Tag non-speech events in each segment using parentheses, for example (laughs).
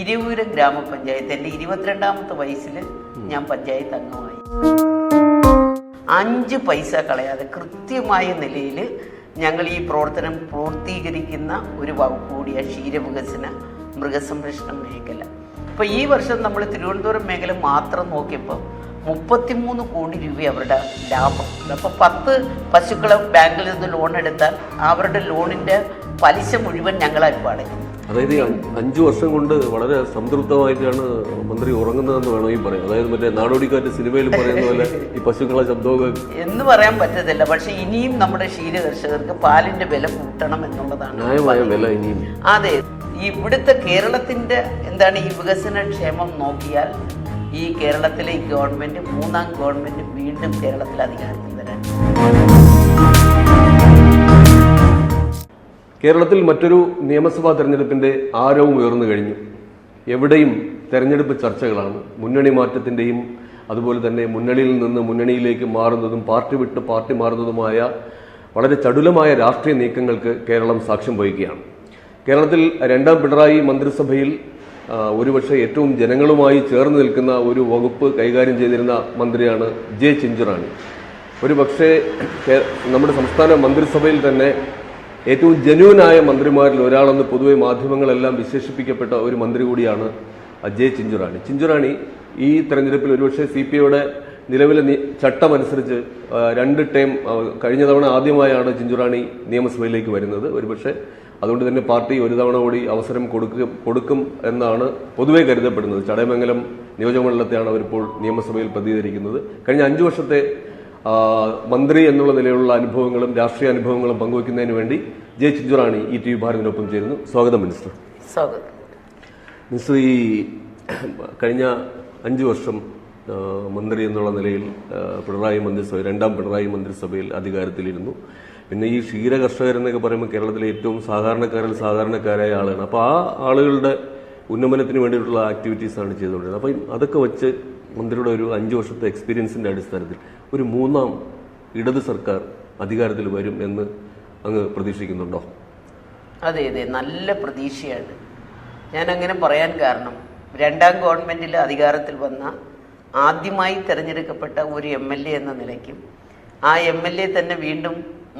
ഇരുവൂരം ഗ്രാമപഞ്ചായത്ത് എന്റെ ഇരുപത്തിരണ്ടാമത്തെ വയസ്സിൽ ഞാൻ പഞ്ചായത്ത് അംഗമായി. അഞ്ച് പൈസ കളയാതെ കൃത്യമായ നിലയിൽ ഞങ്ങൾ ഈ പ്രവർത്തനം പൂർത്തീകരിക്കുന്ന ഒരു വകുപ്പ് കൂടിയ ക്ഷീരവികസന മൃഗസംരക്ഷണ മേഖല. അപ്പോൾ ഈ വർഷം നമ്മൾ തിരുവനന്തപുരം മേഖല മാത്രം നോക്കിയപ്പോൾ മുപ്പത്തിമൂന്ന് കോടി രൂപ അവരുടെ ലാഭം. അപ്പോൾ പത്ത് പശുക്കളെ ബാങ്കിൽ നിന്ന് ലോൺ എടുത്താൽ അവരുടെ ലോണിന്റെ പലിശ മുഴുവൻ ഞങ്ങളായിരിക്കും അടയ്ക്കുന്നത് അതായത് അഞ്ച് വർഷം കൊണ്ട് വളരെ സംതൃപ്തമായിട്ടാണ് മന്ത്രി ഉറങ്ങുന്നതെന്ന് വേണമെങ്കിൽ പറയാം. അതായത് മറ്റേ നാടോടിക്കാറ്റ് സിനിമയിൽ പറയുന്ന പോലെ ഈ പശുക്കളെ ശബ്ദമൊക്കെ എന്ന് പറയാൻ പറ്റത്തില്ല. പക്ഷെ ഇനിയും നമ്മുടെ ക്ഷീര കർഷകർക്ക് പാലിന്റെ വില കൂട്ടണം എന്നുള്ളതാണ് ന്യായമായ വില ഇനിയും. അതെ. ഇവിടുത്തെ കേരളത്തിന്റെ എന്താണ് ഈ വികസന ക്ഷേമം നോക്കിയാൽ ഈ കേരളത്തിലെ ഈ ഗവൺമെന്റ് മൂന്നാം ഗവൺമെന്റ് വീണ്ടും കേരളത്തിൽ അധികാരത്തിൽ കേരളത്തിൽ മറ്റൊരു നിയമസഭാ തെരഞ്ഞെടുപ്പിന്റെ ആരവും ഉയർന്നു കഴിഞ്ഞു. എവിടെയും തെരഞ്ഞെടുപ്പ് ചർച്ചകളാണ്. മുന്നണി മാറ്റത്തിന്റെയും അതുപോലെ തന്നെ മുന്നണിയിൽ നിന്ന് മുന്നണിയിലേക്ക് മാറുന്നതും പാർട്ടി വിട്ട് പാർട്ടി മാറുന്നതുമായ വളരെ ചടുലമായ രാഷ്ട്രീയ നീക്കങ്ങൾക്ക് കേരളം സാക്ഷ്യം വഹിക്കുകയാണ്. കേരളത്തിൽ രണ്ടാം പിണറായി മന്ത്രിസഭയിൽ ഒരുപക്ഷെ ഏറ്റവും ജനങ്ങളുമായി ചേർന്ന് നിൽക്കുന്ന ഒരു വകുപ്പ് കൈകാര്യം ചെയ്തിരുന്ന മന്ത്രിയാണ് ജെ ചിഞ്ചുറാണി. ഒരു പക്ഷേ നമ്മുടെ സംസ്ഥാന മന്ത്രിസഭയിൽ തന്നെ ഏറ്റവും ജനുവനായ മന്ത്രിമാരിൽ ഒരാളെന്ന് പൊതുവെ മാധ്യമങ്ങളെല്ലാം വിശേഷിപ്പിക്കപ്പെട്ട ഒരു മന്ത്രി കൂടിയാണ് അജയ് ചിഞ്ചുറാണി. ചിഞ്ചുറാണി ഈ തെരഞ്ഞെടുപ്പിൽ ഒരുപക്ഷെ സി പി ഐയുടെ നിലവിലെ ചട്ടമനുസരിച്ച് രണ്ട് ടൈം കഴിഞ്ഞ തവണ ആദ്യമായാണ് ചിഞ്ചുറാണി നിയമസഭയിലേക്ക് വരുന്നത്. ഒരുപക്ഷെ അതുകൊണ്ട് തന്നെ പാർട്ടി ഒരു തവണ കൂടി അവസരം കൊടുക്കും കൊടുക്കും എന്നാണ് പൊതുവെ കരുതപ്പെടുന്നത്. ചടയമംഗലം നിയോജകമണ്ഡലത്തെയാണ് അവരിപ്പോൾ നിയമസഭയിൽ പ്രതികരിക്കുന്നത്. കഴിഞ്ഞ അഞ്ചു വർഷത്തെ മന്ത്രി എന്നുള്ള നിലയിലുള്ള അനുഭവങ്ങളും രാഷ്ട്രീയ അനുഭവങ്ങളും പങ്കുവയ്ക്കുന്നതിന് വേണ്ടി ജെ ചിഞ്ചുറാണി ഈ ടി വി ഭാരതിനൊപ്പം ചേരുന്നു. സ്വാഗതം മിനിസ്റ്റർ. സ്വാഗതം. മിനിസ്റ്റർ ഈ കഴിഞ്ഞ അഞ്ചു വർഷം മന്ത്രി എന്നുള്ള നിലയിൽ പിണറായി മന്ത്രിസഭ രണ്ടാം പിണറായി മന്ത്രിസഭയിൽ അധികാരത്തിലിരുന്നു. പിന്നെ ഈ ക്ഷീര കർഷകരെന്നൊക്കെ പറയുമ്പോൾ കേരളത്തിലെ ഏറ്റവും സാധാരണക്കാരിൽ സാധാരണക്കാരായ ആളാണ് അപ്പോൾ ആ ആളുകളുടെ ഉന്നമനത്തിന് വേണ്ടിയിട്ടുള്ള ആക്ടിവിറ്റീസാണ് ചെയ്തുകൊണ്ടിരുന്നത്. അപ്പം അതൊക്കെ വെച്ച് മന്ത്രിയുടെ ഒരു അഞ്ച് വർഷത്തെ എക്സ്പീരിയൻസിന്റെ അടിസ്ഥാനത്തിൽ ഒരു മൂന്നാം ഇടത് സർക്കാർ അധികാരത്തിൽ വരും എന്ന് അങ്ങ് പ്രതീക്ഷിക്കുന്നുണ്ടോ? അതെ അതെ. നല്ല പ്രതീക്ഷയാണ്. ഞാൻ അങ്ങനെ പറയാൻ കാരണം രണ്ടാം ഗവൺമെന്റിൽ അധികാരത്തിൽ വന്ന ആദ്യമായി തിരഞ്ഞെടുക്കപ്പെട്ട ഒരു എം എൽ എ എന്ന നിലയ്ക്കും ആ എം എൽ എ തന്നെ വീണ്ടും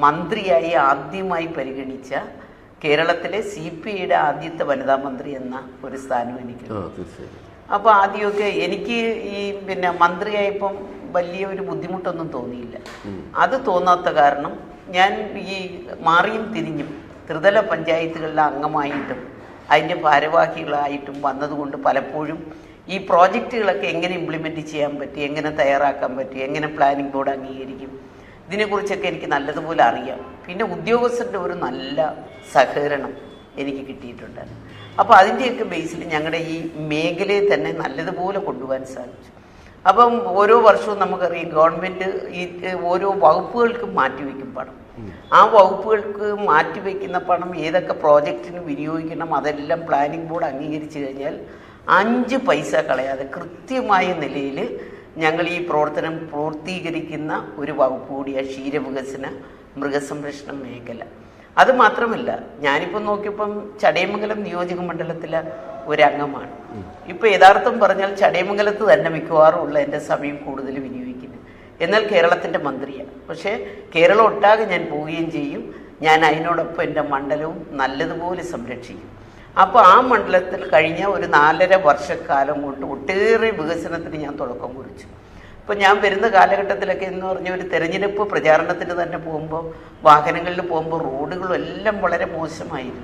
മന്ത്രിയായി ആദ്യമായി പരിഗണിച്ച കേരളത്തിലെ സി പി ഐയുടെ ആദ്യത്തെ വനിതാ മന്ത്രി എന്ന ഒരു സ്ഥാനം തീർച്ചയായും. അപ്പോൾ ആദ്യമൊക്കെ എനിക്ക് ഈ പിന്നെ മന്ത്രിയായപ്പം വലിയ ഒരു ബുദ്ധിമുട്ടൊന്നും തോന്നിയില്ല. അത് തോന്നാത്ത കാരണം ഞാൻ ഈ മാറിയും തിരിഞ്ഞും ത്രിതല പഞ്ചായത്തുകളിലെ അംഗമായിട്ടും അതിന്റെ ഭാരവാഹികളായിട്ടും വന്നതുകൊണ്ട് പലപ്പോഴും ഈ പ്രോജക്റ്റുകളൊക്കെ എങ്ങനെ ഇംപ്ലിമെന്റ് ചെയ്യാൻ പറ്റി എങ്ങനെ തയ്യാറാക്കാൻ പറ്റി എങ്ങനെ പ്ലാനിംഗ് ബോർഡ് അംഗീകരിക്കും ഇതിനെക്കുറിച്ചൊക്കെ എനിക്ക് നല്ലതുപോലെ അറിയാം. പിന്നെ ഉദ്യോഗസ്ഥരുടെ ഒരു നല്ല സഹകരണം എനിക്ക് കിട്ടിയിട്ടുണ്ട് അപ്പോൾ അതിന്റെയൊക്കെ ബേസിൽ ഞങ്ങളുടെ ഈ മേഖലയെ തന്നെ നല്ലതുപോലെ കൊണ്ടുപോകാൻ സാധിച്ചു. അപ്പം ഓരോ വർഷവും നമുക്കറിയാം ഗവൺമെന്റ് ഈ ഓരോ വകുപ്പുകൾക്കും മാറ്റിവെക്കും പണം. ആ വകുപ്പുകൾക്ക് മാറ്റിവെക്കുന്ന പണം ഏതൊക്കെ പ്രോജക്റ്റിന് വിനിയോഗിക്കണം അതെല്ലാം പ്ലാനിംഗ് ബോർഡ് അംഗീകരിച്ചു കഴിഞ്ഞാൽ അഞ്ച് പൈസ കളയാതെ കൃത്യമായ നിലയിൽ ഞങ്ങൾ ഈ പ്രവർത്തനം പൂർത്തീകരിക്കുന്ന ഒരു വകുപ്പ് കൂടിയ ക്ഷീരവികസന മൃഗസംരക്ഷണ മേഖല. അത് മാത്രമല്ല ഞാനിപ്പോൾ നോക്കിയപ്പം ചടയമംഗലം നിയോജക മണ്ഡലത്തിലെ ഒരംഗമാണ്. ഇപ്പൊ യഥാർത്ഥം പറഞ്ഞാൽ ചടയമംഗലത്ത് തന്നെ മിക്കവാറും ഉള്ള എന്റെ സമയം കൂടുതൽ വിനിയോഗിക്കുന്നത്. എന്നാൽ കേരളത്തിന്റെ മന്ത്രിയാണ്. പക്ഷേ കേരളം ഒട്ടാകെ ഞാൻ പോവുകയും ചെയ്യും. ഞാൻ അതിനോടൊപ്പം എന്റെ മണ്ഡലവും നല്ലതുപോലെ സംരക്ഷിക്കും. അപ്പോൾ ആ മണ്ഡലത്തിൽ കഴിഞ്ഞ ഒരു നാലര വർഷക്കാലം കൊണ്ട് ഒട്ടേറെ വികസനത്തിന് ഞാൻ തുടക്കം കുറിച്ചു. ഇപ്പം ഞാൻ വരുന്ന കാലഘട്ടത്തിലൊക്കെ എന്ന് പറഞ്ഞ ഒരു തെരഞ്ഞെടുപ്പ് പ്രചാരണത്തിന് തന്നെ പോകുമ്പോൾ വാഹനങ്ങളിൽ പോകുമ്പോൾ റോഡുകളും എല്ലാം വളരെ മോശമായിരുന്നു.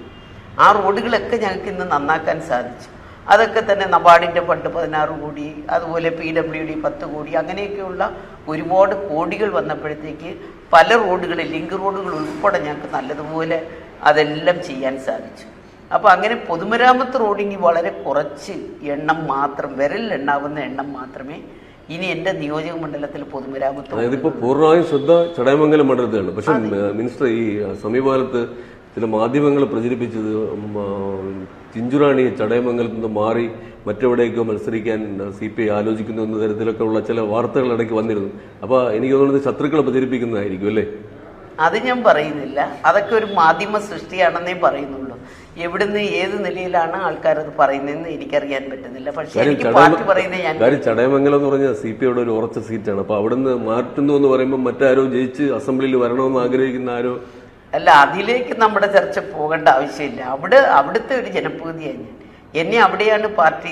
ആ റോഡുകളൊക്കെ ഞങ്ങൾക്ക് ഇന്ന് നന്നാക്കാൻ സാധിച്ചു. അതൊക്കെ തന്നെ നബാർഡിന്റെ ഫണ്ട് പതിനാറ് കോടി അതുപോലെ പി ഡബ്ല്യു ഡി പത്ത് കോടി അങ്ങനെയൊക്കെയുള്ള ഒരുപാട് കോടികൾ വന്നപ്പോഴത്തേക്ക് പല റോഡുകളിൽ ലിങ്ക് റോഡുകൾ ഉൾപ്പെടെ ഞങ്ങൾക്ക് നല്ലതുപോലെ അതെല്ലാം ചെയ്യാൻ സാധിച്ചു. അപ്പോൾ അങ്ങനെ പൊതുമരാമത്ത് റോഡിന് വളരെ കുറച്ച് എണ്ണം മാത്രം വിരലിൽ എണ്ണാവുന്ന എണ്ണം മാത്രമേ ഇനി എന്റെ നിയോജക മണ്ഡലത്തിൽ പൊതുമരാമത്ത് അതായത് ഇപ്പൊ പൂർണമായും ശ്രദ്ധ ചടയമംഗലം മണ്ഡലത്തിലാണ്. പക്ഷെ മിനിസ്റ്റർ ഈ സമീപകാലത്ത് ചില മാധ്യമങ്ങൾ പ്രചരിപ്പിച്ചത് ചിഞ്ചുറാണി ചടയമംഗലത്ത് നിന്ന് മാറി മറ്റെവിടേക്കോ മത്സരിക്കാൻ സി പി ഐ ആലോചിക്കുന്നു എന്ന തരത്തിലൊക്കെ ഉള്ള ചില വാർത്തകൾ ഇടയ്ക്ക് വന്നിരുന്നു. അപ്പൊ എനിക്ക് തോന്നുന്നത് ശത്രുക്കളെ പ്രചരിപ്പിക്കുന്നതായിരിക്കും അല്ലേ? അത് ഞാൻ പറയുന്നില്ല. അതൊക്കെ ഒരു മാധ്യമ സൃഷ്ടിയാണെന്നേ പറയുന്നുള്ളൂ. എവിടുന്ന് ഏത് നിലയിലാണ് ആൾക്കാരത് പറയുന്നതെന്ന് എനിക്കറിയാൻ പറ്റുന്നില്ല. പക്ഷേ എനിക്ക് പാർട്ടി പറയുന്നത് ചടയമംഗലം ഞാൻ കാര്യം ചടയമംഗലം എന്ന് പറഞ്ഞാൽ സി പി ഐയുടെ ഒരു ഉറച്ച സീറ്റാണ്. അപ്പൊ അവിടുന്ന് മാറ്റുന്നു എന്ന് പറയുമ്പോൾ മറ്റാരോ ജയിച്ച് അസംബ്ലിയിൽ വരണമെന്ന് ആഗ്രഹിക്കുന്ന ആരോ അല്ല അതിലേക്ക് നമ്മുടെ ചർച്ച പോകേണ്ട ആവശ്യമില്ല. അവിടെ അവിടുത്തെ ഒരു ജനപ്രതിയാണ് ഞാൻ. എന്നെ അവിടെയാണ് പാർട്ടി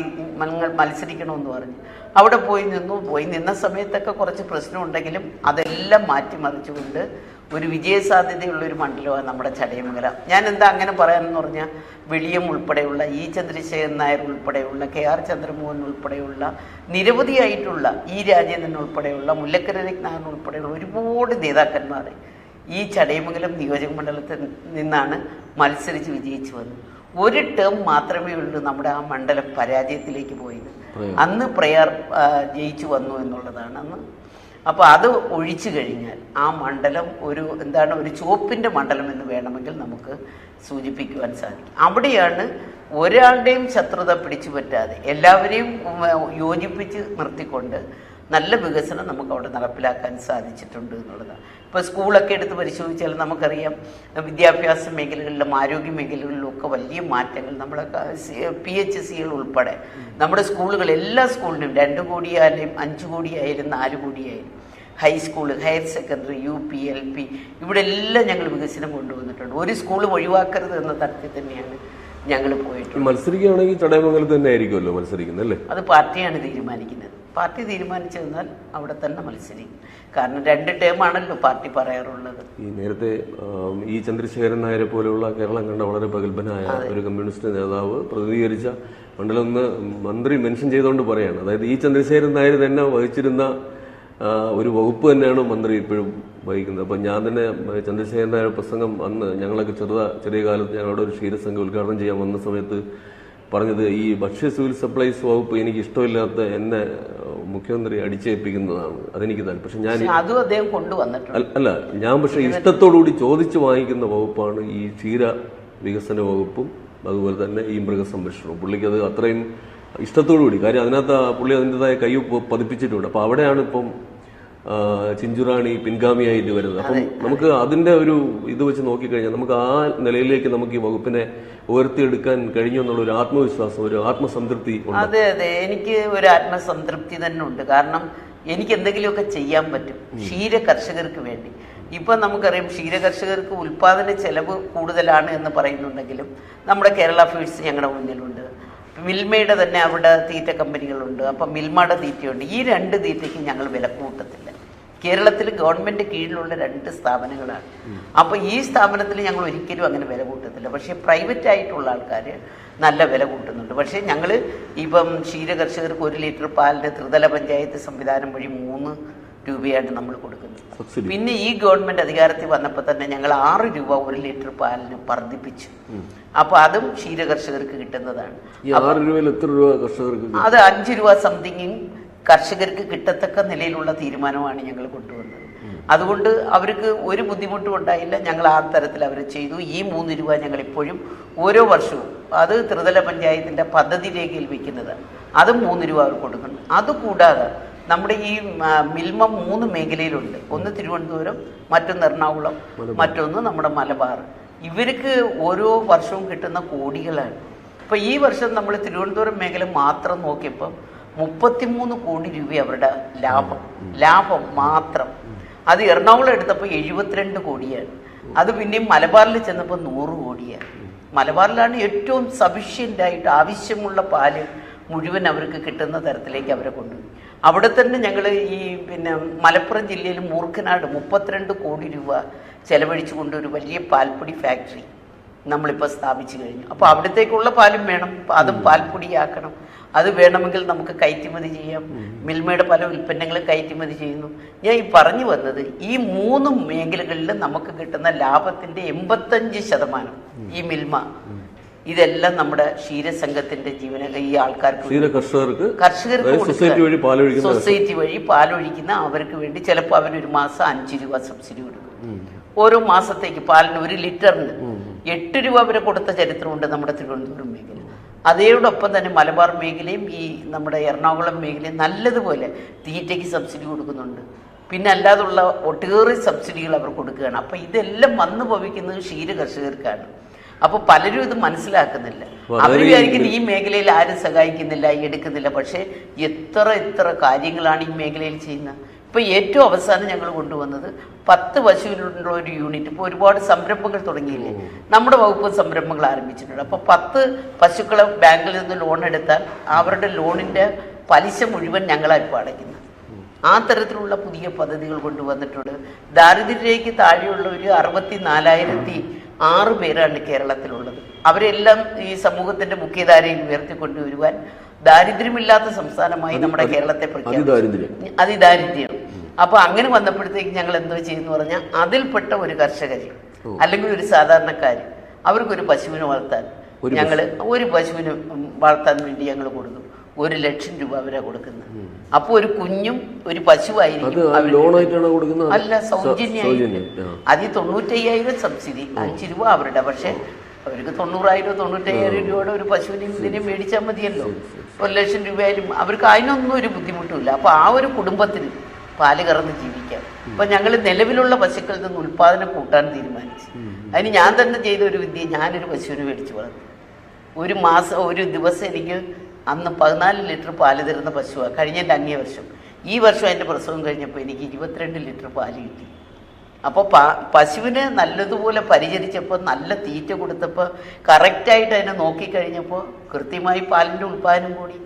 മത്സരിക്കണമെന്ന് പറഞ്ഞു അവിടെ പോയി നിന്നു. പോയി നിന്ന സമയത്തൊക്കെ കുറച്ച് പ്രശ്നമുണ്ടെങ്കിലും അതെല്ലാം മാറ്റിമറിച്ചുകൊണ്ട് ഒരു വിജയസാധ്യതയുള്ള ഒരു മണ്ഡലമാണ് നമ്മുടെ ചടയമംഗലം. ഞാൻ എന്താ അങ്ങനെ പറയാനെന്ന് പറഞ്ഞാൽ വെളിയം ഉൾപ്പെടെയുള്ള ഇ ചന്ദ്രശേഖരൻ നായർ ഉൾപ്പെടെയുള്ള കെ ആർ ചന്ദ്രമോഹൻ ഉൾപ്പെടെയുള്ള നിരവധിയായിട്ടുള്ള ഇ രാജേന്ദ്രൻ ഉൾപ്പെടെയുള്ള മുല്ലക്കര രത്നാകരൻ ഉൾപ്പെടെയുള്ള ഒരുപാട് നേതാക്കന്മാർ ഈ ചടയമംഗലം നിയോജക മണ്ഡലത്തിൽ നിന്നാണ് മത്സരിച്ച് വിജയിച്ചു വന്നത്. ഒരു ടേം മാത്രമേ ഉള്ളൂ നമ്മുടെ ആ മണ്ഡലം പരാജയത്തിലേക്ക് പോയത്. അന്ന് പ്രയർ ജയിച്ചു വന്നു എന്നുള്ളതാണ് അന്ന്. അപ്പോൾ അത് ഒഴിച്ചു കഴിഞ്ഞാൽ ആ മണ്ഡലം ഒരു എന്താണ് ഒരു ചുവപ്പിന്റെ മണ്ഡലം എന്ന് വേണമെങ്കിൽ നമുക്ക് സൂചിപ്പിക്കുവാൻ സാധിക്കും. അവിടെയാണ് ഒരാളുടെയും ശത്രുത പിടിച്ചു പറ്റാതെ എല്ലാവരെയും യോജിപ്പിച്ച് നിർത്തിക്കൊണ്ട് നല്ല വികസനം നമുക്ക് അവിടെ നടപ്പിലാക്കാൻ സാധിച്ചിട്ടുണ്ട് എന്നുള്ളതാണ്. ഇപ്പോൾ സ്കൂളൊക്കെ എടുത്ത് പരിശോധിച്ചാൽ നമുക്കറിയാം വിദ്യാഭ്യാസ മേഖലകളിലും ആരോഗ്യ മേഖലകളിലും ഒക്കെ വലിയ മാറ്റങ്ങൾ. നമ്മളെ പി എച്ച് സികൾ ഉൾപ്പെടെ നമ്മുടെ സ്കൂളുകൾ എല്ലാ സ്കൂളിനും രണ്ട് കോടിയായാലും അഞ്ച് കോടിയായാലും നാല് കോടിയായാലും. High school higher secondary U P L P ഇവിടെ എല്ലാം ഞങ്ങൾ വികസനം കൊണ്ടുവന്നിട്ടുണ്ട്. ഒരു സ്കൂൾ ഒഴിവാക്കരുത് എന്ന തരത്തിൽ തന്നെയാണ് ഞങ്ങൾ പോയിട്ടുള്ളത്. ഈ മത്സരിക്കുകയാണെങ്കിൽ ചടയമംഗലത്ത് തന്നെ ആയിരിക്കുമല്ലോ മത്സരിക്കുന്നത് അത് പാർട്ടിയാണ് തീരുമാനിക്കുന്നത്. പാർട്ടി തീരുമാനിച്ചു തന്നാൽ അവിടെ തന്നെ മത്സരിക്കും. കാരണം രണ്ട് ടേമാണല്ലോ പാർട്ടി പറയാറുള്ളത്. ഈ നേരത്തെ ഈ ചന്ദ്രശേഖരൻ നായരെ പോലെയുള്ള കേരളം കണ്ട വളരെ പ്രഗത്ഭനായ ഒരു കമ്മ്യൂണിസ്റ്റ് നേതാവ് പ്രതിനിധീകരിച്ച മണ്ഡലം ഒന്ന് മന്ത്രി മെൻഷൻ ചെയ്തുകൊണ്ട് പറയാണ്. അതായത് ഈ ചന്ദ്രശേഖരൻ നായർ തന്നെ വഹിച്ചിരുന്ന ഒരു വകുപ്പ് തന്നെയാണ് മന്ത്രി ഇപ്പോഴും വഹിക്കുന്നത്. അപ്പം ഞാൻ തന്നെ ചന്ദ്രശേഖരൻ നായരുടെ പ്രസംഗം അന്ന് ഞങ്ങളൊക്കെ ചെറുത ചെറിയ കാലത്ത് ഞങ്ങളുടെ ഒരു ക്ഷീരസംഘം ഉദ്ഘാടനം ചെയ്യാൻ വന്ന സമയത്ത് പറഞ്ഞത് ഈ ഭക്ഷ്യ സിവിൽ സപ്ലൈസ് വകുപ്പ് എനിക്ക് ഇഷ്ടമില്ലാത്ത എന്നെ മുഖ്യമന്ത്രി അടിച്ചേൽപ്പിക്കുന്നതാണ്. അതെനിക്ക് താല്പര്യം. പക്ഷെ ഞാൻ അതും അദ്ദേഹം കൊണ്ടുവന്നിട്ടുണ്ട്. അല്ല- ഞാൻ പക്ഷെ ഇഷ്ടത്തോടുകൂടി ചോദിച്ചു വാങ്ങിക്കുന്ന വകുപ്പാണ് ഈ ക്ഷീര വികസന വകുപ്പും അതുപോലെ തന്നെ ഈ മൃഗസംരക്ഷണവും. പുള്ളിക്ക് അത് അത്രയും ഇഷ്ടത്തോടുകൂടി. കാര്യം അതിനകത്ത് പുള്ളി അതിന്റെതായ കൈ പതിപ്പിച്ചിട്ടുണ്ട്. അപ്പൊ അവിടെയാണ് ഇപ്പം ചിഞ്ചുറാണി പിൻഗാമിയായിട്ട് വരുന്നത്. അപ്പം നമുക്ക് അതിന്റെ ഒരു ഇത് വെച്ച് നോക്കിക്കഴിഞ്ഞാൽ നമുക്ക് ആ നിലയിലേക്ക് നമുക്ക് ഈ വകുപ്പിനെ ഉയർത്തിയെടുക്കാൻ കഴിഞ്ഞു എന്നുള്ള ഒരു ആത്മവിശ്വാസം ഒരു ആത്മസംതൃപ്തി അതെ അതെ. എനിക്ക് ഒരു ആത്മസംതൃപ്തി തന്നെ ഉണ്ട്. കാരണം എനിക്ക് എന്തെങ്കിലുമൊക്കെ ചെയ്യാൻ പറ്റും ക്ഷീര കർഷകർക്ക് വേണ്ടി. ഇപ്പം നമുക്കറിയാം ക്ഷീര കർഷകർക്ക് ഉൽപാദന ചെലവ് കൂടുതലാണ് എന്ന് പറയുന്നുണ്ടെങ്കിലും നമ്മുടെ കേരള ഫീഡ്സ് ഞങ്ങളുടെ മുന്നിലുണ്ട്. മിൽമയുടെ തന്നെ അവിടെ തീറ്റ കമ്പനികളുണ്ട്. അപ്പം മിൽമയുടെ തീറ്റയുണ്ട്. ഈ രണ്ട് തീറ്റയ്ക്ക് ഞങ്ങൾ വില കൂട്ടത്തില്ല. കേരളത്തിൽ ഗവൺമെന്റ് കീഴിലുള്ള രണ്ട് സ്ഥാപനങ്ങളാണ്. അപ്പോൾ ഈ സ്ഥാപനത്തിൽ ഞങ്ങൾ ഒരിക്കലും അങ്ങനെ വില കൂട്ടത്തില്ല. പക്ഷേ പ്രൈവറ്റ് ആയിട്ടുള്ള ആൾക്കാർ നല്ല വില കൂട്ടുന്നുണ്ട്. പക്ഷേ ഞങ്ങൾ ഇപ്പം ക്ഷീര കർഷകർക്ക് ഒരു ലിറ്റർ പാലിന് ത്രിതല പഞ്ചായത്ത് സംവിധാനം വഴി മൂന്ന് രൂപയാണ് നമ്മൾ കൊടുക്കുന്നത്. പിന്നെ ഈ ഗവൺമെന്റ് അധികാരത്തിൽ വന്നപ്പോൾ തന്നെ ഞങ്ങൾ ആറ് രൂപ ഒരു ലിറ്റർ പാലിന് വർദ്ധിപ്പിച്ചു. അപ്പൊ അതും ക്ഷീര കർഷകർക്ക് കിട്ടുന്നതാണ് അത് അഞ്ച് രൂപ സംതിങ് കർഷകർക്ക് കിട്ടത്തക്ക നിലയിലുള്ള തീരുമാനമാണ് ഞങ്ങൾ കൊണ്ടുവന്നത്. അതുകൊണ്ട് അവർക്ക് ഒരു ബുദ്ധിമുട്ടും ഉണ്ടായില്ല. ഞങ്ങൾ ആ തരത്തിൽ അവർ ചെയ്തു. ഈ മൂന്ന് രൂപ ഞങ്ങൾ ഇപ്പോഴും ഓരോ വർഷവും അത് ത്രിതല പഞ്ചായത്തിന്റെ പദ്ധതി രേഖയിൽ വയ്ക്കുന്നത് അതും മൂന്ന് രൂപ അവർ കൊടുക്കുന്നു. അതുകൂടാതെ നമ്മുടെ ഈ മിൽമ മൂന്ന് മേഖലയിലുണ്ട്. ഒന്ന് തിരുവനന്തപുരം മറ്റൊന്ന് എറണാകുളം മറ്റൊന്ന് നമ്മുടെ മലബാർ. ഇവർക്ക് ഓരോ വർഷവും കിട്ടുന്ന കോടികളാണ്. ഇപ്പൊ ഈ വർഷം നമ്മൾ തിരുവനന്തപുരം മേഖല മാത്രം നോക്കിയപ്പം മുപ്പത്തിമൂന്ന് കോടി രൂപ അവരുടെ ലാഭം ലാഭം മാത്രം. അത് എറണാകുളം എടുത്തപ്പോൾ എഴുപത്തിരണ്ട് കോടിയാണ്. അത് പിന്നെയും മലബാറിൽ ചെന്നപ്പോൾ നൂറ് കോടിയാണ്. മലബാറിലാണ് ഏറ്റവും സഫിഷ്യന്റായിട്ട് ആവശ്യമുള്ള പാൽ മുഴുവൻ അവർക്ക് കിട്ടുന്ന തരത്തിലേക്ക് അവരെ കൊണ്ടുപോയി. അവിടെ തന്നെ ഞങ്ങൾ ഈ പിന്നെ മലപ്പുറം ജില്ലയിൽ മൂർഖനാട് മുപ്പത്തിരണ്ട് കോടി രൂപ ചെലവഴിച്ചുകൊണ്ട് ഒരു വലിയ പാൽപ്പൊടി ഫാക്ടറി നമ്മളിപ്പോൾ സ്ഥാപിച്ചു കഴിഞ്ഞു. അപ്പോൾ അവിടത്തേക്കുള്ള പാലും വേണം. അതും പാൽപ്പൊടിയാക്കണം. അത് വേണമെങ്കിൽ നമുക്ക് കയറ്റുമതി ചെയ്യാം. മിൽമയുടെ പല ഉൽപ്പന്നങ്ങളും കയറ്റുമതി ചെയ്യുന്നു. ഞാൻ ഈ പറഞ്ഞു വന്നത് ഈ മൂന്ന് മേഖലകളിൽ നമുക്ക് കിട്ടുന്ന ലാഭത്തിന്റെ എൺപത്തഞ്ച് ശതമാനം ഈ മിൽമ. ഇതെല്ലാം നമ്മുടെ ക്ഷീരസംഘത്തിന്റെ ജീവന ഈ ആൾക്കാർക്ക് കർഷകർക്ക് കർഷകർക്ക് സൊസൈറ്റി വഴി പാലൊഴിക്കുന്ന അവർക്ക് വേണ്ടി ചിലപ്പോൾ അവനൊരു മാസം അഞ്ച് രൂപ സബ്സിഡി കൊടുക്കും. ഓരോ മാസത്തേക്ക് പാലിന് ഒരു ലിറ്ററിന് എട്ട് രൂപ വരെ കൊടുത്ത ചരിത്രമുണ്ട് നമ്മുടെ തിരുവനന്തപുരം മേഖല അതോടൊപ്പം തന്നെ മലബാർ മേഖലയും ഈ നമ്മുടെ എറണാകുളം മേഖലയും നല്ലതുപോലെ തീറ്റയ്ക്ക് സബ്സിഡി കൊടുക്കുന്നുണ്ട്. പിന്നെ അല്ലാതുള്ള ഒട്ടേറെ സബ്സിഡികൾ അവർ കൊടുക്കുകയാണ്. അപ്പം ഇതെല്ലാം വന്നു ഭവിക്കുന്നത് ക്ഷീര കർഷകർക്കാണ്. അപ്പൊ പലരും ഇത് മനസ്സിലാക്കുന്നില്ല. അവർ വിചാരിക്കുന്നു ഈ- ഈ മേഖലയിൽ ആരും സഹായിക്കുന്നില്ല എടുക്കുന്നില്ല. പക്ഷേ എത്ര എത്ര കാര്യങ്ങളാണ് ഈ മേഖലയിൽ ചെയ്യുന്നത്. ഇപ്പൊ ഏറ്റവും അവസാനം ഞങ്ങൾ കൊണ്ടുവന്നത് പത്ത് പശുവിനുള്ള ഒരു യൂണിറ്റ് ഇപ്പോൾ ഒരുപാട് സംരംഭങ്ങൾ തുടങ്ങിയില്ലേ? നമ്മുടെ വകുപ്പ് സംരംഭങ്ങൾ ആരംഭിച്ചിട്ടുണ്ട്. അപ്പോൾ പത്ത് പശുക്കളെ ബാങ്കിൽ നിന്ന് ലോൺ എടുത്താൽ അവരുടെ ലോണിന്റെ പലിശ മുഴുവൻ ഞങ്ങളാണ് ഇപ്പോൾ അടയ്ക്കുന്നത് ആ തരത്തിലുള്ള പുതിയ പദ്ധതികൾ കൊണ്ടുവന്നിട്ടുണ്ട്. ദാരിദ്ര്യരേഖയ്ക്ക് താഴെയുള്ള ഒരു അറുപത്തി നാലായിരത്തി ആറ് പേരാണ് കേരളത്തിലുള്ളത്. അവരെല്ലാം ഈ സമൂഹത്തിന്റെ മുഖ്യധാരയിൽ ഉയർത്തിക്കൊണ്ടുവരുവാൻ ദാരിദ്ര്യമില്ലാത്ത സംസ്ഥാനമായി നമ്മുടെ കേരളത്തെ പ്രഖ്യാപിച്ചു. അതിദാരിദ്ര്യം. അതിദാരിദ്ര്യം അപ്പൊ അങ്ങനെ വന്നപ്പോഴത്തേക്ക് ഞങ്ങൾ എന്തോ ചെയ്യുന്നു പറഞ്ഞാൽ അതിൽപ്പെട്ട ഒരു കർഷകര് അല്ലെങ്കിൽ ഒരു സാധാരണക്കാര് അവർക്കൊരു പശുവിനെ വളർത്താൻ ഞങ്ങൾ ഞങ്ങൾ ഒരു പശുവിനെ വളർത്താൻ വേണ്ടി ഞങ്ങൾ കൊടുക്കും ഒരു ലക്ഷം രൂപ അവരെ കൊടുക്കുന്നത്. അപ്പോൾ ഒരു കുഞ്ഞും ഒരു പശുവായിരിക്കും അല്ല സൗജന്യമായി. അതിൽ തൊണ്ണൂറ്റയ്യായിരം സബ്സിഡി അഞ്ച് രൂപ അവരുടെ. പക്ഷേ അവർക്ക് തൊണ്ണൂറായിരം തൊണ്ണൂറ്റയ്യായിരം രൂപയുടെ ഒരു പശുവിനെ ഇതിനെ മേടിച്ചാൽ മതിയല്ലോ. ഒരു ലക്ഷം രൂപയായാലും അവർക്ക് അതിനൊന്നും ഒരു ബുദ്ധിമുട്ടുമില്ല. അപ്പൊ ആ ഒരു കുടുംബത്തിന് പാൽ കറന്ന് ജീവിക്കാം. അപ്പൊ ഞങ്ങൾ നിലവിലുള്ള പശുക്കളിൽ നിന്ന് ഉൽപാദനം കൂട്ടാൻ തീരുമാനിച്ചു. അതിന് ഞാൻ തന്നെ ചെയ്ത ഒരു വിദ്യ ഞാനൊരു പശുവിനെ മേടിച്ചു വളർന്നു ഒരു മാസം ഒരു ദിവസം എനിക്ക് അന്ന് പതിനാല് ലിറ്റർ പാൽ തരുന്ന പശുവാണ് കഴിഞ്ഞതിന്റെ അങ്ങേ വർഷം. ഈ വർഷം അതിന്റെ പ്രസവം കഴിഞ്ഞപ്പോൾ എനിക്ക് ഇരുപത്തിരണ്ട് ലിറ്റർ പാൽ കിട്ടി. അപ്പോൾ പ പശുവിനെ നല്ലതുപോലെ പരിചരിച്ചപ്പോൾ നല്ല തീറ്റ കൊടുത്തപ്പോൾ കറക്റ്റായിട്ട് അതിനെ നോക്കിക്കഴിഞ്ഞപ്പോൾ കൃത്യമായി പാലിന്റെ ഉൽപ്പാദനം കൂടി.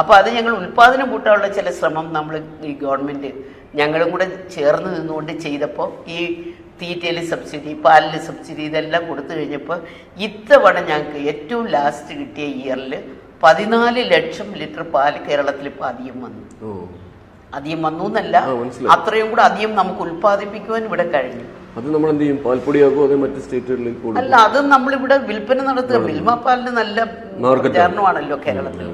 അപ്പോൾ അത് ഞങ്ങൾ ഉൽപ്പാദനം കൂട്ടാനുള്ള ചില ശ്രമം നമ്മൾ ഈ ഗവൺമെന്റ് ഞങ്ങളും കൂടെ ചേർന്ന് നിന്നുകൊണ്ട് ചെയ്തപ്പോൾ ഈ തീറ്റയിൽ സബ്സിഡി പാലിൽ സബ്സിഡി ഇതെല്ലാം കൊടുത്തു കഴിഞ്ഞപ്പോൾ ഇത്തവണ ഞങ്ങൾക്ക് ഏറ്റവും ലാസ്റ്റ് കിട്ടിയ ഇയറിൽ പതിനാല് ലക്ഷം ലിറ്റർ പാൽ കേരളത്തിൽ ഇപ്പോൾ അധികം വന്നു. അധികം വന്നു എന്നല്ല അത്രയും കൂടെ അധികം നമുക്ക് ഉൽപ്പാദിപ്പിക്കുവാൻ ഇവിടെ കഴിഞ്ഞു. അത് നമ്മൾ എന്ത് ചെയ്യും പാൽപ്പൊടിയാക്കും അതേ മറ്റ് സ്റ്റേറ്റുകളിലേക്ക് അല്ല അത് നമ്മളിവിടെ വിൽപ്പന നടത്തുക. മിൽമ പാലിന് നല്ല പ്രചാരണമാണല്ലോ കേരളത്തിൽ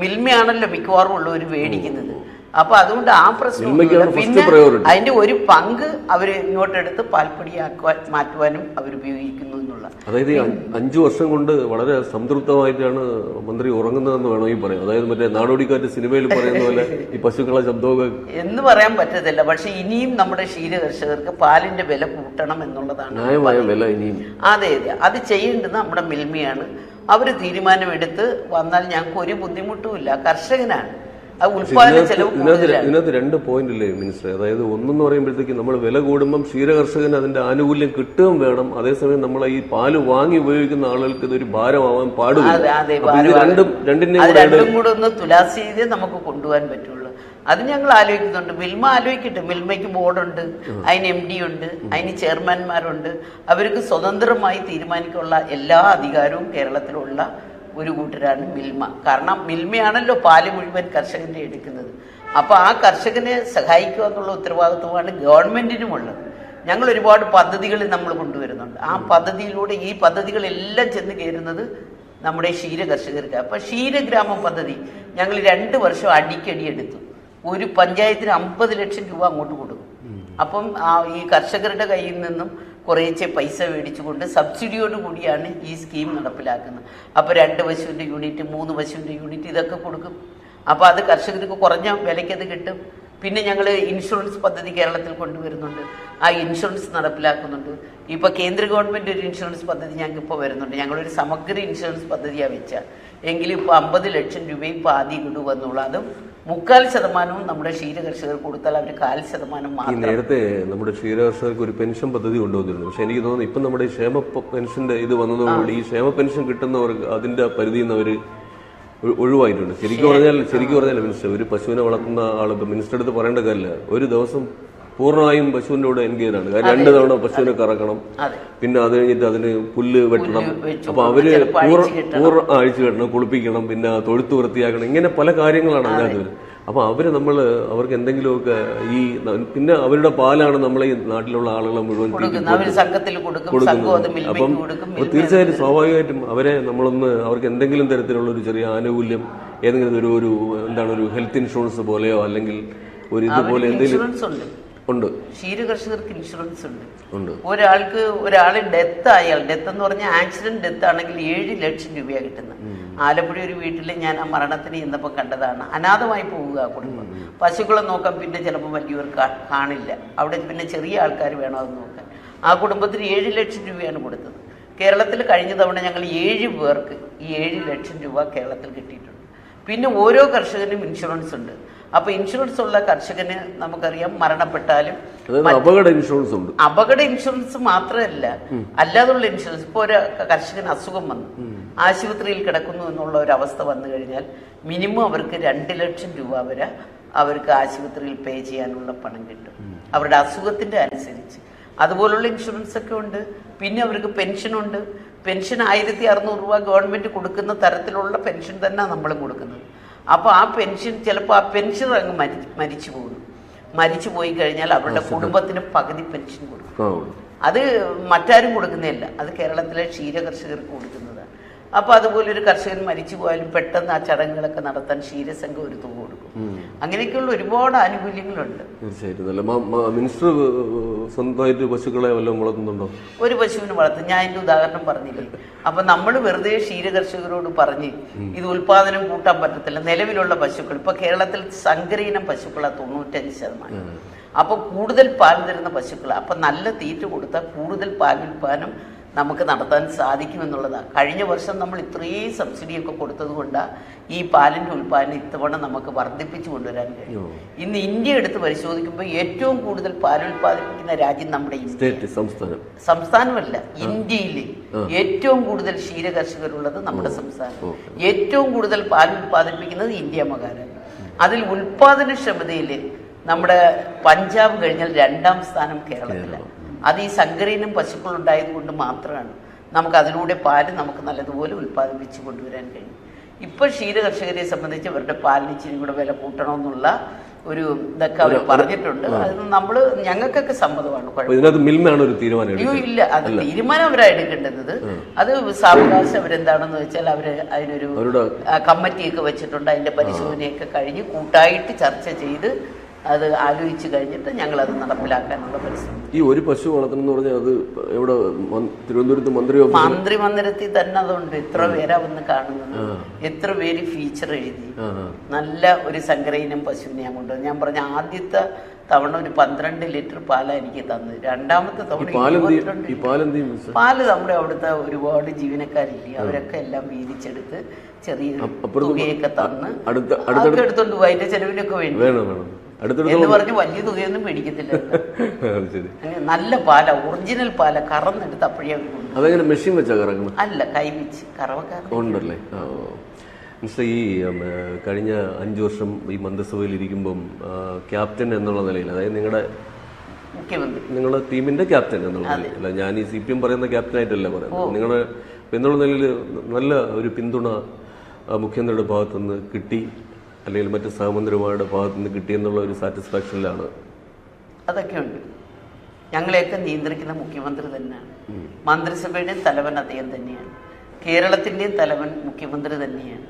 മിൽമയാണല്ലോ മിക്കവാറും ഉള്ളവർ മേടിക്കുന്നത്. അപ്പൊ അതുകൊണ്ട് ആ പ്രശ്നം പിന്നെ അതിന്റെ ഒരു പങ്ക് അവർ ഇങ്ങോട്ടെടുത്ത് പാൽപ്പൊടിയാക്കുവാൻ മാറ്റുവാനും അവർ ഉപയോഗിക്കുന്നു എന്നുള്ള. അതായത് അഞ്ച് വർഷം കൊണ്ട് വളരെ സംതൃപ്തമായിട്ടാണ് മന്ത്രി ഉറങ്ങുന്നതെന്ന് വേണമെങ്കിൽ പറയാം അതായത് മറ്റേ നാടോടിക്കാറ്റ് സിനിമയിൽ പറയുന്ന പോലെ ഈ പശുക്കളെ ശബ്ദമൊക്കെ എന്ന് പറയാൻ പറ്റത്തില്ല. പക്ഷെ ഇനിയും നമ്മുടെ ക്ഷീര കർഷകർക്ക് പാലിന്റെ വില കൂട്ടണം എന്നുള്ളതാണ് ന്യായമായ വില ഇനിയും. അതെ അതെ. അത് ചെയ്യേണ്ടത് നമ്മുടെ മിൽമയാണ്. അവർ തീരുമാനമെടുത്ത് വന്നാൽ ഞങ്ങൾക്ക് ഒരു ബുദ്ധിമുട്ടുമില്ല. കർഷകനാണ്. അത് ഉൽപാദന ഇതിനകത്ത് ചെലവ് ഇതിനകത്ത് രണ്ട് പോയിന്റ് അല്ലേ മിനിസ്റ്റർ അതായത് ഒന്നെന്ന് പറയുമ്പോഴത്തേക്ക് നമ്മൾ വില കൂടുമ്പം ക്ഷീരകർഷകന് അതിന്റെ ആനുകൂല്യം കിട്ടുകയും വേണം. അതേസമയം നമ്മൾ ഈ പാൽ വാങ്ങി ഉപയോഗിക്കുന്ന ആളുകൾക്ക് ഇതൊരു ഭാരമാവാൻ പാടില്ല. രണ്ടും രണ്ടിന്റെയും കൂടെ ഒന്ന് തുലാസ് ചെയ്തേ നമുക്ക് കൊണ്ടുപോകാൻ പറ്റുള്ളൂ. അത് ഞങ്ങൾ ആലോചിക്കുന്നുണ്ട്. മിൽമ ആലോചിക്കട്ടെ. മിൽമയ്ക്ക് ബോർഡുണ്ട്. അതിന് എം ഡി ഉണ്ട്. അതിന് ചെയർമാൻമാരുണ്ട്. അവർക്ക് സ്വതന്ത്രമായി തീരുമാനിക്കാനുള്ള എല്ലാ അധികാരവും കേരളത്തിലുള്ള ഒരു കൂട്ടരാണ് മിൽമ. കാരണം മിൽമയാണല്ലോ പാൽ മുഴുവൻ കർഷകന്റെ എടുക്കുന്നത്. അപ്പോൾ ആ കർഷകനെ സഹായിക്കുക എന്നുള്ള ഉത്തരവാദിത്വമാണ് ഗവൺമെന്റിനുമുള്ളത്. ഞങ്ങൾ ഒരുപാട് പദ്ധതികൾ നമ്മൾ കൊണ്ടുവരുന്നുണ്ട്. ആ പദ്ധതിയിലൂടെ ഈ പദ്ധതികളെല്ലാം ചെന്ന് കയറുന്നത് നമ്മുടെ ക്ഷീര കർഷകർക്ക് അപ്പൊ ക്ഷീരഗ്രാമം പദ്ധതി ഞങ്ങൾ രണ്ട് വർഷം അടിക്കടി എടുത്തു. ഒരു പഞ്ചായത്തിന് അമ്പത് ലക്ഷം രൂപ അങ്ങോട്ട് കൊടുക്കും. അപ്പം ആ ഈ കർഷകരുടെ കയ്യിൽ നിന്നും കുറേച്ചെ പൈസ മേടിച്ചുകൊണ്ട് സബ്സിഡിയോട് കൂടിയാണ് ഈ സ്കീം നടപ്പിലാക്കുന്നത്. അപ്പോൾ രണ്ട് പശുവിന്റെ യൂണിറ്റ് മൂന്ന് പശുവിന്റെ യൂണിറ്റ് ഇതൊക്കെ കൊടുക്കും. അപ്പോൾ അത് കർഷകർക്ക് കുറഞ്ഞ വിലയ്ക്കത് കിട്ടും. പിന്നെ ഞങ്ങൾ ഇൻഷുറൻസ് പദ്ധതി കേരളത്തിൽ കൊണ്ടുവരുന്നുണ്ട്. ആ ഇൻഷുറൻസ് നടപ്പിലാക്കുന്നുണ്ട്. ഇപ്പോൾ കേന്ദ്ര ഗവൺമെന്റ് ഒരു ഇൻഷുറൻസ് പദ്ധതി ഞങ്ങൾക്ക് ഇപ്പോൾ വരുന്നുണ്ട്. ഞങ്ങളൊരു സമഗ്ര ഇൻഷുറൻസ് പദ്ധതിയാണ് വെച്ചാൽ എങ്കിലും ഇപ്പോൾ അമ്പത് ലക്ഷം രൂപയും ഇപ്പോൾ ആദ്യം കൊണ്ടുവന്നുള്ളൂ അതും മുക്കാൽ ശതമാനവും നമ്മുടെ ക്ഷീരകർഷകർ കൊടുത്താൽ അവർ കാൽ ശതമാനം ഈ മാത്രം. നേരത്തെ നമ്മുടെ ക്ഷീരകർഷകർക്ക് ഒരു പെൻഷൻ പദ്ധതി കൊണ്ടുവന്നിരുന്നു. പക്ഷെ എനിക്ക് തോന്നുന്നു ഇപ്പം നമ്മുടെ ഈ ക്ഷേമ പ- പെൻഷന്റെ ഇത് വന്നതോടുകൂടി ഈ ക്ഷേമ പെൻഷൻ കിട്ടുന്നവർക്ക് അതിന്റെ പരിധിയിൽ നിന്ന് അവർ ഒഴി- ഒഴിവായിട്ടുണ്ട്. ശരിക്കും പറഞ്ഞാൽ ശരിക്കും പറഞ്ഞാൽ മിനിസ്റ്റർ ഒരു പശുവിനെ വളർത്തുന്ന ആൾ ഇപ്പൊ മിനിസ്റ്റർ അടുത്ത് പറയേണ്ട കാര്യമില്ല. ഒരു ദിവസം പൂർണമായും പശുവിന്റെ കൂടെ എൻഗേജ് ആണ്. കാര്യം രണ്ട് തവണ പശുവിനെ കറക്കണം. പിന്നെ അത് കഴിഞ്ഞിട്ട് അതിന് പുല്ല് വെട്ടണം. അപ്പൊ അവർ പൂർണ പൂർ പൂർ അഴിച്ചു കെട്ടണം കുളിപ്പിക്കണം പിന്നെ തൊഴുത്ത് വൃത്തിയാക്കണം. ഇങ്ങനെ പല കാര്യങ്ങളാണ് അതിനകത്ത് വരുന്നത്. അപ്പൊ അവർ നമ്മൾ അവർക്ക് എന്തെങ്കിലുമൊക്കെ ഈ പിന്നെ അവരുടെ പാലാണ് നമ്മളെ ഈ നാട്ടിലുള്ള ആളുകളെ മുഴുവൻ കൊടുക്കുന്നത്. അപ്പം തീർച്ചയായിട്ടും സ്വാഭാവികമായിട്ടും അവരെ നമ്മളൊന്ന് അവർക്ക് എന്തെങ്കിലും തരത്തിലുള്ള ഒരു ചെറിയ ആനുകൂല്യം ഏതെങ്കിലും ഒരു ഒരു എന്താണ് ഒരു ഹെൽത്ത് ഇൻഷുറൻസ് പോലെയോ അല്ലെങ്കിൽ ഒരു ഇതുപോലെ എന്തെങ്കിലും ഉണ്ട്. ക്ഷീരകർഷകർക്ക് കർഷകർക്ക് ഇൻഷുറൻസ് ഉണ്ട്. ഉണ്ട്. ഒരാൾക്ക് ഒരാൾ ഡെത്ത് ആയാൽ ഡെത്ത് എന്ന് പറഞ്ഞാൽ ആക്സിഡന്റ് ഡെത്ത് ആണെങ്കിൽ ഏഴ് ലക്ഷം രൂപയാണ് കിട്ടുന്നത്. ആലപ്പുഴ ഒരു വീട്ടിൽ ഞാൻ ആ മരണത്തിന് ചെന്നപ്പോൾ കണ്ടതാണ്. അനാഥമായി പോവുക കുടുംബം. പശുക്കളെ നോക്കാൻ പിന്നെ ചിലപ്പോൾ വലിയവർ കാണില്ല. അവിടെ പിന്നെ ചെറിയ ആൾക്കാർ വേണം അത് നോക്കാൻ. ആ കുടുംബത്തിന് ഏഴ് ലക്ഷം രൂപയാണ് കൊടുത്തത്. കേരളത്തിൽ കഴിഞ്ഞ തവണ ഞങ്ങൾ ഏഴ് പേർക്ക് ഈ ഏഴ് ലക്ഷം രൂപ കേരളത്തിൽ കിട്ടിയിട്ടുണ്ട്. പിന്നെ ഓരോ കർഷകനും ഇൻഷുറൻസ് ഉണ്ട്. അപ്പൊ ഇൻഷുറൻസ് ഉള്ള കർഷകന് നമുക്കറിയാം മരണപ്പെട്ടാലും അപകട ഇൻഷുറൻസ് ഉണ്ട്. അപകട ഇൻഷുറൻസ് മാത്രമല്ല അല്ലാതുള്ള ഇൻഷുറൻസ് ഇപ്പോൾ ഒരു കർഷകന് അസുഖം വന്നു. ആശുപത്രിയിൽ കിടക്കുന്നു എന്നുള്ള ഒരു അവസ്ഥ വന്നു കഴിഞ്ഞാൽ മിനിമം അവർക്ക് രണ്ട് ലക്ഷം രൂപ വരെ അവർക്ക് ആശുപത്രിയിൽ പേ ചെയ്യാനുള്ള പണം കിട്ടും. അവരുടെ അസുഖത്തിന്റെ അനുസരിച്ച്. അതുപോലുള്ള ഇൻഷുറൻസ് ഒക്കെ ഉണ്ട്. പിന്നെ അവർക്ക് പെൻഷനുണ്ട് പെൻഷൻ ആയിരത്തി അറുന്നൂറ് രൂപ ഗവൺമെന്റ് കൊടുക്കുന്ന തരത്തിലുള്ള പെൻഷൻ തന്നെ നമ്മൾ കൊടുക്കുന്നത്. അപ്പോൾ ആ പെൻഷൻ ചിലപ്പോൾ ആ പെൻഷൻ അങ്ങ് മരി മരിച്ചു പോകുന്നു മരിച്ചു പോയി കഴിഞ്ഞാൽ അവരുടെ കുടുംബത്തിന് പകുതി പെൻഷൻ കൊടുക്കും. അത് മറ്റാരും കൊടുക്കുന്നില്ല അത് കേരളത്തിലെ ക്ഷീര കർഷകർക്ക് കൊടുക്കുന്നതാണ് അപ്പോൾ അതുപോലെ ഒരു കർഷകൻ മരിച്ചു പോയാലും പെട്ടെന്ന് ആ ചടങ്ങുകളൊക്കെ നടത്താൻ ക്ഷീരസംഘം ഒരു തുക കൊടുക്കും. അങ്ങനെയൊക്കെയുള്ള ഒരുപാട് ആനുകൂല്യങ്ങളുണ്ട്. തീർച്ചയായിട്ടും. മിനിസ്റ്റർ സ്വന്തമായിട്ട് പശുക്കളെ വല്ലതും വളർത്തുന്നുണ്ടോ? ഒരു പശുവിന് വളർത്തും. ഞാൻ എന്റെ ഉദാഹരണം പറഞ്ഞില്ലേ? അപ്പൊ നമ്മൾ വെറുതെ ക്ഷീര കർഷകരോട് പറഞ്ഞ് ഇത് ഉൽപാദനം കൂട്ടാൻ പറ്റത്തില്ല. നിലവിലുള്ള പശുക്കൾ ഇപ്പൊ കേരളത്തിൽ സങ്കരീനം പശുക്കളാണ് തൊണ്ണൂറ്റഞ്ച് ശതമാനം. അപ്പൊ കൂടുതൽ പാൽ തരുന്ന പശുക്കൾ അപ്പൊ നല്ല തീറ്റ കൊടുത്താൽ കൂടുതൽ പാൽ ഉൽപാദനം നമുക്ക് നടത്താൻ സാധിക്കുമെന്നുള്ളതാണ് കഴിഞ്ഞ വർഷം നമ്മൾ ഇത്രയും സബ്സിഡിയൊക്കെ കൊടുത്തത് കൊണ്ടാണ് ഈ പാലിന്റെ ഉൽപ്പാദനം ഇത്തവണ നമുക്ക് വർദ്ധിപ്പിച്ചു കൊണ്ടുവരാൻ കഴിയും. ഇന്ന് ഇന്ത്യ എടുത്ത് പരിശോധിക്കുമ്പോൾ ഏറ്റവും കൂടുതൽ പാൽ ഉൽപ്പാദിപ്പിക്കുന്ന രാജ്യം നമ്മുടെ ഇന്ത്യ. സംസ്ഥാനം. സംസ്ഥാനമല്ല ഇന്ത്യയിൽ ഏറ്റവും കൂടുതൽ ക്ഷീര കർഷകരുള്ളത് നമ്മുടെ സംസ്ഥാനം. ഏറ്റവും കൂടുതൽ പാൽ ഉൽപ്പാദിപ്പിക്കുന്നത് ഇന്ത്യ മഹാരാജ്യം അതിൽ ഉൽപാദനക്ഷമതയിൽ നമ്മുടെ പഞ്ചാബ് കഴിഞ്ഞാൽ രണ്ടാം സ്ഥാനം കേരളത്തിലാണ്. അത് ഈ സങ്കരീനും പശുക്കൾ ഉണ്ടായത് കൊണ്ട് മാത്രമാണ് നമുക്ക് അതിലൂടെ പാൽ നമുക്ക് നല്ലതുപോലെ ഉൽപ്പാദിപ്പിച്ച് കൊണ്ടുവരാൻ കഴിയും. ഇപ്പൊ ക്ഷീര കർഷകരെ സംബന്ധിച്ച് അവരുടെ പാലിന് ഇച്ചിരി കൂടെ വില കൂട്ടണമെന്നുള്ള ഒരു ഇതൊക്കെ അവർ പറഞ്ഞിട്ടുണ്ട്. അത് നമ്മൾ ഞങ്ങൾക്കൊക്കെ സമ്മതമാണ് ഒരു തീരുമാനം അയ്യോ ഇല്ല. അത് തീരുമാനം അവരാ എടുക്കേണ്ടത് അത് സാവകാശം അവരെന്താണെന്ന് വെച്ചാൽ അവർ അതിനൊരു കമ്മിറ്റിയൊക്കെ വെച്ചിട്ടുണ്ട്. അതിന്റെ പരിശോധനയൊക്കെ കഴിഞ്ഞ് കൂട്ടായിട്ട് ചർച്ച ചെയ്ത് അത് ആലോചിച്ച് കഴിഞ്ഞിട്ട് ഞങ്ങൾ അത് നടപ്പിലാക്കാനുള്ള പരിശ്രമം. ഈ ഒരു പശു വളർത്തണം എന്ന് പറഞ്ഞാൽ അത് എവിടെ തിരുവനന്തപുരത്ത് മന്ത്രി മന്ത്രി മന്ദിരത്തിൽ തന്നെ അതുണ്ട്. എത്ര പേരാ വന്ന് കാണുന്നത്? എത്ര പേര് ഫീച്ചർ എഴുതി. നല്ല ഒരു സംഗ്രഹീനം പശുവിനെ ഞാൻ കൊണ്ടുവന്നു. ഞാൻ പറഞ്ഞ ആദ്യത്തെ തവണ ഒരു പന്ത്രണ്ട് ലിറ്റർ പാലാ എനിക്ക് തന്നത്. രണ്ടാമത്തെ തവണ? പാൽ നമ്മുടെ അവിടുത്തെ ഒരുപാട് ജീവനക്കാരില്ലേ? അവരൊക്കെ എല്ലാം വീതിച്ചെടുത്ത് ചെറിയ തുകയൊക്കെ തന്ന് അതൊക്കെ എടുത്തോണ്ട് പോയി. അതിന്റെ ചെലവിനൊക്കെ വേണ്ടി. വേണം വേണം. എന്ന് പറഞ്ഞ് വലിയ തുകയൊന്നും മേടിക്കത്തില്ല. (laughs) ശരി. നല്ല പാല ഒറിജിനൽ പാല കറന്നെടുത്ത് അപ്പോഴേ. അതെങ്ങനെ മെഷീൻ വെച്ചാ കറങ്ങുന്നത് അല്ല കൈവച്ച് കറവക്കാരൻ ഉണ്ടല്ലേ? മിസ്റ്റർ ഈ കഴിഞ്ഞ അഞ്ചു വർഷം ഈ മന്ത്രിസഭയിൽ ഇരിക്കുമ്പം ക്യാപ്റ്റൻ എന്നുള്ള നിലയിൽ അതായത് നിങ്ങളുടെ നിങ്ങളുടെ ടീമിന്റെ ക്യാപ്റ്റൻ എന്നുള്ള നിലയിൽ. അല്ല ഞാൻ ഈ സി പി എം പറയുന്ന ക്യാപ്റ്റൻ ആയിട്ടല്ല പറയുന്നത്. നിങ്ങളുടെ എന്നുള്ള നിലയിൽ നല്ല ഒരു പിന്തുണ മുഖ്യമന്ത്രിയുടെ ഭാഗത്തുനിന്ന് കിട്ടി. അല്ലെങ്കിൽ മറ്റ് സഹമന്ത്രിമാരുടെ ഭാഗത്തുനിന്ന് കിട്ടി എന്നുള്ള ഒരു സാറ്റിസ്ഫാക്ഷനിലാണ്. അതൊക്കെ ഉണ്ട് ഞങ്ങളെയൊക്കെ നിയന്ത്രിക്കുന്ന മുഖ്യമന്ത്രി തന്നെയാണ്. മന്ത്രിസഭയുടെയും തലവൻ അദ്ദേഹം തന്നെയാണ്. കേരളത്തിന്റെയും തലവൻ മുഖ്യമന്ത്രി തന്നെയാണ്.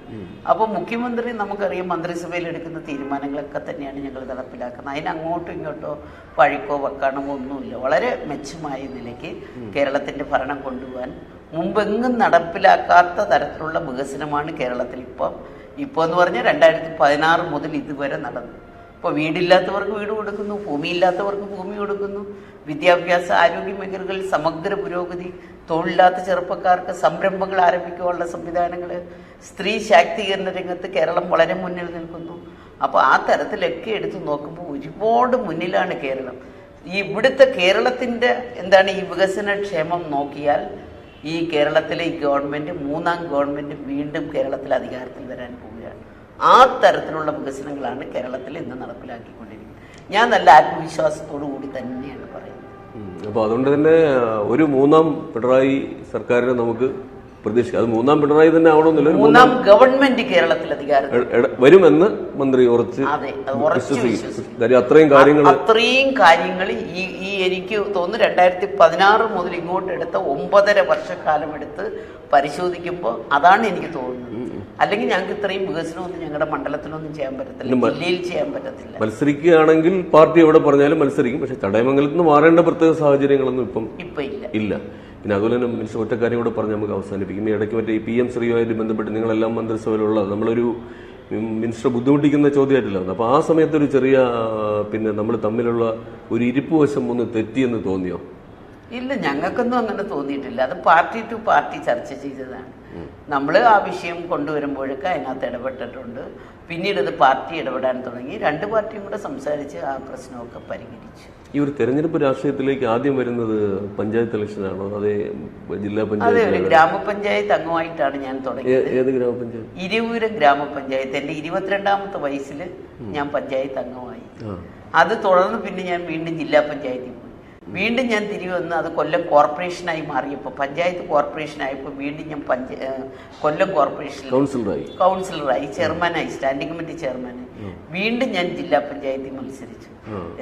അപ്പോൾ മുഖ്യമന്ത്രി നമുക്കറിയാം മന്ത്രിസഭയിൽ എടുക്കുന്ന തീരുമാനങ്ങളൊക്കെ തന്നെയാണ് ഞങ്ങൾ നടപ്പിലാക്കുന്നത്. അതിന് അങ്ങോട്ടും ഇങ്ങോട്ടോ പഴിക്കോ വക്കാണമോ ഒന്നുമില്ല. വളരെ മെച്ചമായ നിലയ്ക്ക് കേരളത്തിന്റെ ഭരണം കൊണ്ടുപോകാൻ മുമ്പെങ്ങും നടപ്പിലാക്കാത്ത തരത്തിലുള്ള വികസനമാണ് കേരളത്തിൽ ഇപ്പം ഇപ്പോൾ എന്ന് പറഞ്ഞാൽ രണ്ടായിരത്തി പതിനാറ് മുതൽ ഇതുവരെ നടന്നു. ഇപ്പോൾ വീടില്ലാത്തവർക്ക് വീട് കൊടുക്കുന്നു ഭൂമിയില്ലാത്തവർക്ക് ഭൂമി കൊടുക്കുന്നു. വിദ്യാഭ്യാസ ആരോഗ്യ മേഖലകളിൽ സമഗ്ര പുരോഗതി തൊഴിലില്ലാത്ത ചെറുപ്പക്കാർക്ക് സംരംഭങ്ങൾ ആരംഭിക്കാനുള്ള സംവിധാനങ്ങൾ സ്ത്രീ ശാക്തീകരണ രംഗത്ത് കേരളം വളരെ മുന്നിൽ നിൽക്കുന്നു. അപ്പോൾ ആ തരത്തിലൊക്കെ എടുത്തു നോക്കുമ്പോൾ ഒരുപാട് മുന്നിലാണ് കേരളം. ഈ ഇവിടുത്തെ കേരളത്തിന്റെ എന്താണ് ഈ വികസന ക്ഷേമം നോക്കിയാൽ ഈ കേരളത്തിലെ ഈ ഗവൺമെന്റ് മൂന്നാം ഗവൺമെന്റ് വീണ്ടും കേരളത്തിൽ അധികാരത്തിൽ വരാൻ പോവുകയാണ്. ആ തരത്തിലുള്ള വികസനങ്ങളാണ് കേരളത്തിൽ ഇന്ന് നടപ്പിലാക്കിക്കൊണ്ടിരിക്കുന്നത്. ഞാൻ നല്ല ആത്മവിശ്വാസത്തോടു കൂടി തന്നെയാണ് പറയുന്നത്. അപ്പോൾ അപ്പൊ അതുകൊണ്ട് തന്നെ ഒരു മൂന്നാം പിണറായി സർക്കാരിനെ നമുക്ക് പ്രതീക്ഷിക്കാം. അത് മൂന്നാം പിണറായി തന്നെ ആവണമെന്നില്ല. മൂന്നാം ഗവൺമെന്റ് കേരളത്തിൽ അധികാരം വരുമെന്ന് മന്ത്രി ഉറച്ച് വിശ്വസിക്കും. അത്രയും കാര്യങ്ങൾ അത്രയും കാര്യങ്ങൾ ഈ ഈ എനിക്ക് തോന്നുന്നു രണ്ടായിരത്തി പതിനാറ് മുതൽ ഇങ്ങോട്ട് എടുത്ത ഒമ്പതര വർഷക്കാലം എടുത്ത് പരിശോധിക്കുമ്പോൾ അതാണ് എനിക്ക് തോന്നുന്നത്. അല്ലെങ്കിൽ ഞങ്ങൾക്ക് ഇത്രയും വികസനമൊന്നും ഞങ്ങളുടെ മണ്ഡലത്തിലൊന്നും ചെയ്യാൻ പറ്റത്തില്ല. ജില്ലയിൽ ചെയ്യാൻ പറ്റത്തില്ല. മത്സരിക്കുകയാണെങ്കിൽ പാർട്ടി എവിടെ പറഞ്ഞാലും മത്സരിക്കും. പക്ഷെ തടയമംഗലത്തിന് നിന്ന് മാറേണ്ട പ്രത്യേക സാഹചര്യങ്ങളൊന്നും ഇപ്പം ഇപ്പൊ ഇല്ല. ഇല്ല. പിന്നെ അതുപോലെ തന്നെ മിനിസ്റ്റർ ഒറ്റ കാര്യം കൂടെ പറഞ്ഞ് നമുക്ക് അവസാനിപ്പിക്കും. ഈ ഇടയ്ക്ക് മറ്റേ ഈ പി എം ശ്രീയുമായിട്ട് ബന്ധപ്പെട്ട് നിങ്ങളെല്ലാം മന്ത്രിസഭയിലുള്ള നമ്മളൊരു മിനിസ്റ്റർ ബുദ്ധിമുട്ടിക്കുന്ന ചോദ്യമായിട്ടില്ല അപ്പോൾ ആ സമയത്തൊരു ചെറിയ പിന്നെ നമ്മൾ തമ്മിലുള്ള ഒരു ഇരിപ്പ് വശം ഒന്ന് തെറ്റിയെന്ന് തോന്നിയോ? ഇല്ല ഞങ്ങൾക്കൊന്നും അങ്ങനെ തോന്നിയിട്ടില്ല. അത് പാർട്ടി ടു പാർട്ടി ചർച്ച ചെയ്തതാണ്. നമ്മൾ ആ വിഷയം കൊണ്ടുവരുമ്പോഴൊക്കെ അതിനകത്ത് ഇടപെട്ടിട്ടുണ്ട്. പിന്നീട് അത് പാർട്ടി ഇടപെടാൻ തുടങ്ങി. രണ്ട് പാർട്ടിയും കൂടെ സംസാരിച്ച് ആ പ്രശ്നമൊക്കെ പരിഹരിച്ചു. ഈ ഒരു തെരഞ്ഞെടുപ്പ് രാഷ്ട്രീയത്തിലേക്ക് ആദ്യം വരുന്നത് പഞ്ചായത്ത് ഇലക്ഷനാണോ? അതേ ജില്ലാ അതെ ഒരു പഞ്ചായത്ത് ഗ്രാമപഞ്ചായത്ത് അംഗമായിട്ടാണ് ഞാൻ തുടങ്ങിയത്. ഏത് ഗ്രാമപഞ്ചായത്ത്? ഇരുവൂരം ഗ്രാമപഞ്ചായത്ത്. എന്റെ ഇരുപത്തിരണ്ടാമത്തെ വയസ്സിൽ ഞാൻ പഞ്ചായത്ത് അംഗമായി. അത് തുടർന്ന് പിന്നെ ഞാൻ വീണ്ടും ജില്ലാ പഞ്ചായത്തിൽ വീണ്ടും ഞാൻ തിരികെ വന്ന് അത് കൊല്ലം കോർപ്പറേഷനായി മാറിയപ്പോൾ പഞ്ചായത്ത് കോർപ്പറേഷനായപ്പോൾ വീണ്ടും ഞാൻ പഞ്ച കൊല്ലം കോർപ്പറേഷനിൽ കൗൺസിലറായി. കൗൺസിലറായി ചെയർമാനായി സ്റ്റാൻഡിംഗ് കമ്മിറ്റി ചെയർമാനായി. വീണ്ടും ഞാൻ ജില്ലാ പഞ്ചായത്തിൽ മത്സരിച്ചു.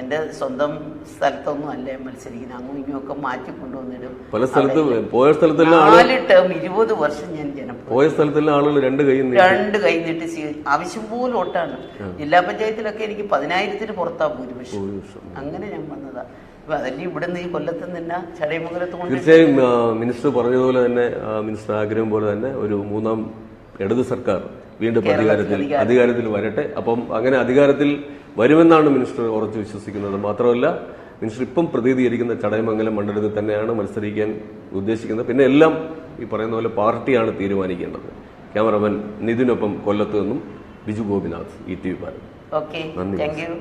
എന്റെ എന്റെ സ്വന്തം സ്ഥലത്തൊന്നും അല്ല മത്സരിക്കുന്നത്. അങ്ങും ഇങ്ങുമൊക്കെ മാറ്റി കൊണ്ടുവന്നിടും. പല സ്ഥലത്ത് പോയ സ്ഥലത്തെല്ലാം നാല് ടേം ഇരുപത് വർഷം ഞാൻ പോയ സ്ഥലത്തെല്ലാം ആളുകൾ രണ്ട് കൈ രണ്ട് കൈ നീട്ടി ആവശ്യം പോലെ വോട്ടാണ് ജില്ലാ പഞ്ചായത്തിലൊക്കെ എനിക്ക് പതിനായിരത്തിന് പുറത്താ ഭൂരിപക്ഷം. അങ്ങനെ ഞാൻ വന്നതാ. ഇപ്പൊ അതല്ലേ ഇവിടുന്ന് ഈ കൊല്ലത്ത് നിന്ന് ചടയമംഗലത്ത് കൊണ്ട് തീർച്ചയായും മിനിസ്റ്റർ പറഞ്ഞതുപോലെ തന്നെ മിനിസ്റ്റർ ആഗ്രഹം പോലെ തന്നെ ഒരു മൂന്നാം ഇടത് സർക്കാർ വീണ്ടും അധികാരത്തിൽ അധികാരത്തിൽ. വരട്ടെ. അപ്പം അങ്ങനെ അധികാരത്തിൽ വരുമെന്നാണ് മിനിസ്റ്റർ ഉറച്ചു വിശ്വസിക്കുന്നത്. മാത്രമല്ല മിനിസ്റ്റർ ഇപ്പം പ്രതിനിധീകരിക്കുന്ന ചടയമംഗലം മണ്ഡലത്തിൽ തന്നെയാണ് മത്സരിക്കാൻ ഉദ്ദേശിക്കുന്നത്. പിന്നെ എല്ലാം ഈ പറയുന്ന പോലെ പാർട്ടിയാണ് തീരുമാനിക്കേണ്ടത്. ക്യാമറമാൻ നിതിനൊപ്പം കൊല്ലത്ത് നിന്നും Biju Gopinath E T V Bharat okay. നന്ദി. Thank you.